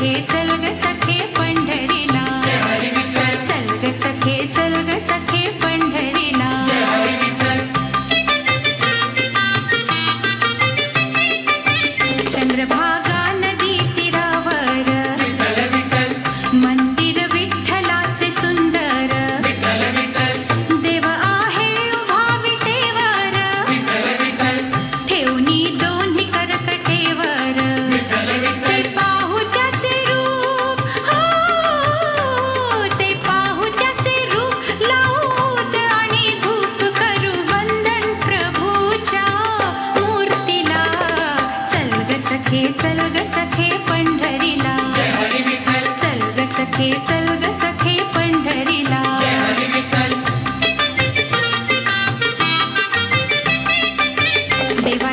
he's सखे चल ग सखे पंढरीला. चल ग सखे चल ग सखे पंढरीला. देवा